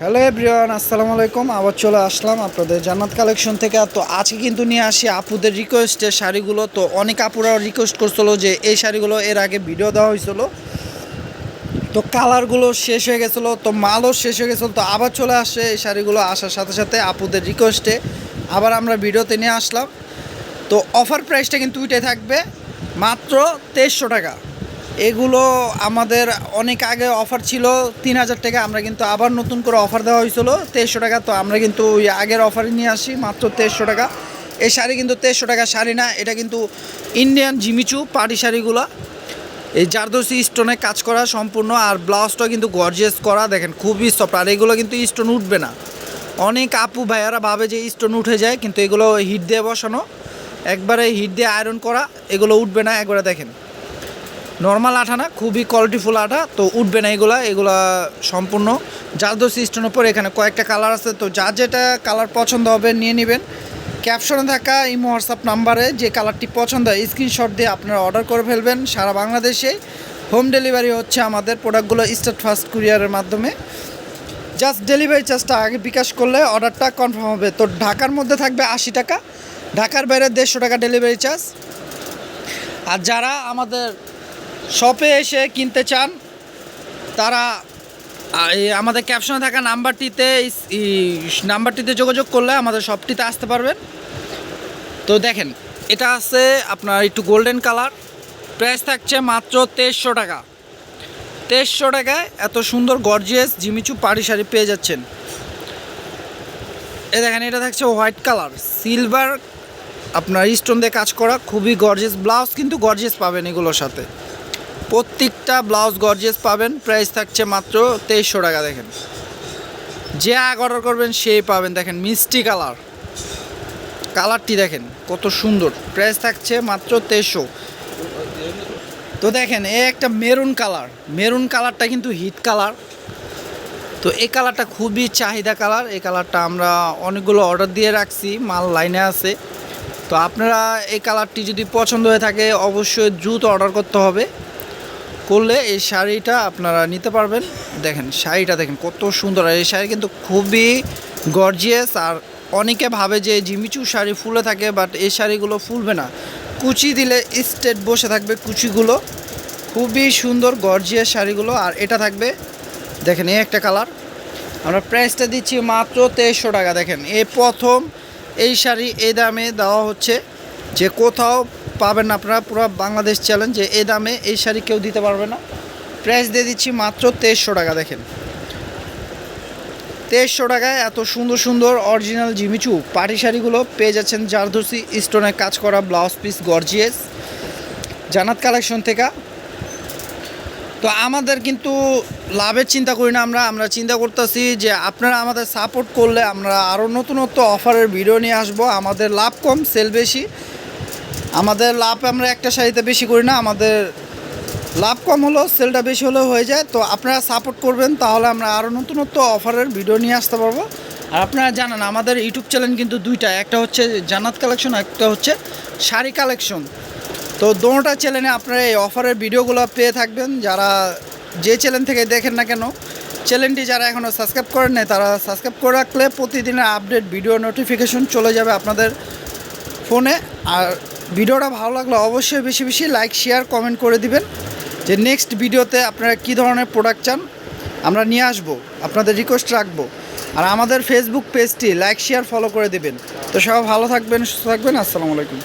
Hello everyone, আসসালামু আলাইকুম। আবার চলে আসলাম আপনাদের জান্নাত কালেকশন থেকে। তো আজকে কিন্তু নিয়ে আসি আপুদের রিকোয়েস্টের শাড়িগুলো। তো অনেক আপুরা রিকোয়েস্ট করছিল যে এই শাড়িগুলো এর আগে ভিডিও দেওয়া হয়েছিল। তো কালারগুলো শেষ হয়ে গেছিল, তো মালও শেষ হয়ে গেছিল। তো আবার চলে আসছে এই শাড়িগুলো আসার সাথে সাথে আপুদের রিকোয়েস্টে আবার আমরা ভিডিওতে নিয়ে আসলাম। তো অফার প্রাইসটা কিন্তু উঠে থাকবে মাত্র তেইশশো টাকা। এগুলো আমাদের অনেক আগে অফার ছিল, তিন হাজার টাকা, আমরা কিন্তু আবার নতুন করে অফার দেওয়া হয়েছিল। তেইশশো টাকা, তো আমরা কিন্তু ওই আগের অফারে নিয়ে আসি, মাত্র তেইশশো টাকা। এই শাড়ি কিন্তু তেইশশো টাকা শাড়ি না, এটা কিন্তু ইন্ডিয়ান জিমিচু পাটি শাড়িগুলো। এই জারদোসি স্টোনে কাজ করা সম্পূর্ণ, আর ব্লাউজটা কিন্তু গর্জিয়াস করা, দেখেন খুবই সফট আর এগুলো কিন্তু স্টোন উঠবে না। অনেক আপু ভাইয়ারা ভাবে যে স্টোন উঠে যায়, কিন্তু এগুলো হিট দিয়ে বসানো, একবারে হিট দিয়ে আয়রন করা, এগুলো উঠবে না, একবারে দেখেন। নর্মাল আঠা না, খুবই কোয়ালিটিফুল আঠা, তো উঠবে না এগুলা এগুলা সম্পূর্ণ। জারদোসি স্টোনের উপর, এখানে কয়েকটা কালার আছে, তো যার যেটা কালার পছন্দ হবে, নিয়ে নেবেন। ক্যাপশনে থাকা ইমো হোয়াটসঅ্যাপ নাম্বারে যে কালারটি পছন্দ হয় স্ক্রিনশট দিয়ে আপনারা অর্ডার করে ফেলবেন সারা বাংলাদেশে। হোম ডেলিভারি হচ্ছে আমাদের প্রোডাক্টগুলো স্টার্ট ফার্স্ট কুরিয়ারের মাধ্যমে। জাস্ট ডেলিভারি চার্জটা আগে বিকাশ করলে অর্ডারটা কনফার্ম হবে। তো ঢাকার মধ্যে থাকবে আশি টাকা, ঢাকার বাইরে দেড়শো টাকা ডেলিভারি চার্জ আর যারা আমাদের শপে এসে কিনতে চান, তারা আমাদের ক্যাপশনে থাকা নাম্বারটিতে নাম্বারটিতে যোগাযোগ করলে আমাদের শপটিতে আসতে পারবেন। তো দেখেন, এটা আছে আপনার একটু গোল্ডেন কালার, প্রাইস থাকছে মাত্র তেইশশো টাকা। তেইশশো টাকায় এত সুন্দর গর্জিয়াস জিমিচু পাড়ি শাড়ি পেয়ে যাচ্ছেন। এ দেখেন, এটা থাকছে হোয়াইট কালার, সিলভার, আপনার স্টোন দিয়ে কাজ করা, খুবই গর্জিয়াস ব্লাউজ কিন্তু গর্জিয়াস পাবেন এগুলোর সাথে। প্রত্যেকটা ব্লাউজ গর্জেস পাবেন। প্রাইস থাকছে মাত্র তেইশশো টাকা, দেখেন। যে আগ অর্ডার করবেন, সেই পাবেন। দেখেন, মিষ্টি কালার কালারটি দেখেন, কত সুন্দর। প্রাইস থাকছে মাত্র তেইশশো। তো দেখেন এ একটা মেরুন কালার মেরুন কালারটা কিন্তু হিট কালার তো এই কালারটা খুবই চাহিদা কালার এই কালারটা আমরা অনেকগুলো অর্ডার দিয়ে রাখছি, মাল লাইনে আছে। তো আপনারা এই কালারটি যদি পছন্দ হয়ে থাকে, অবশ্যই দ্রুত অর্ডার করতে হবে। করলে এই শাড়িটা আপনারা নিতে পারবেন। দেখেন, শাড়িটা দেখেন কত সুন্দর। আর এই শাড়ি কিন্তু খুবই গর্জিয়াস আর অনেকে ভাবে যে জিমিচু শাড়ি ফুলে থাকে বাট এই শাড়িগুলো ফুলবে না। কুচি দিলে স্টেট বসে থাকবে কুচিগুলো। খুবই সুন্দর গর্জিয়াস শাড়িগুলো, আর এটা থাকবে, দেখেন এই একটা কালার আমরা প্রাইসটা দিচ্ছি মাত্র তেইশশো টাকা, দেখেন। এই প্রথম এই শাড়ি এই দামে দেওয়া হচ্ছে যে কোথাও পাবেন আপনারা পুরো বাংলাদেশ চ্যালেঞ্জ যে এই দামে এই শাড়ি কেউ দিতে পারবে না। প্রাইস দিয়ে দিচ্ছি মাত্র তেইশশো টাকা, দেখেন। তেইশশো টাকায় এত সুন্দর সুন্দর অরিজিনাল জিমিচু পাটি শাড়িগুলো পেয়ে যাচ্ছেন জারদোসি স্টোনে কাজ করা blouse piece gorgeous Jannat collection থেকে। তো আমাদের কিন্তু লাভের চিন্তা করি না আমরা। আমরা চিন্তা করতেছি যে আপনারা আমাদের সাপোর্ট করলে আমরা আরও নতুনত্ব অফারের ভিডিও নিয়ে আসব। আমাদের লাভ কম সেল বেশি। আমাদের লাভ আমরা একটা শাড়িতে বেশি করি না, আমাদের লাভ কম হলেও সেলটা বেশি হলেও হয়ে যায়। তো আপনারা সাপোর্ট করবেন, তাহলে আমরা আরও নতুনত্ব অফারের ভিডিও নিয়ে আসতে পারব। আর আপনারা জানেন, আমাদের ইউটিউব চ্যানেল কিন্তু দুইটা, একটা হচ্ছে জান্নাত কালেকশন একটা হচ্ছে শাড়ি কালেকশন তো দোনোটা চ্যানেলে আপনারা এই অফারের ভিডিওগুলো পেয়ে থাকবেন। যারা যে চ্যানেল থেকে দেখেন না কেন চ্যানেলটি যারা এখনও সাবস্ক্রাইব করেন নাই, তারা সাবস্ক্রাইব করে রাখলে প্রতিদিনের আপডেট ভিডিও নোটিফিকেশন চলে যাবে আপনাদের ফোনে আর ভিডিওটা ভালো লাগলে অবশ্যই বেশি বেশি লাইক, শেয়ার কমেন্ট করে দিবেন যে নেক্সট ভিডিওতে আপনারা কি ধরনের প্রোডাক্ট চান, আমরা নিয়ে আসব, আপনাদের রিকোয়েস্ট রাখব। আর আমাদের ফেসবুক পেজটি লাইক শেয়ার ফলো করে দিবেন। তো সবাই ভালো থাকবেন, সুস্থ থাকবেন, আসসালামু আলাইকুম।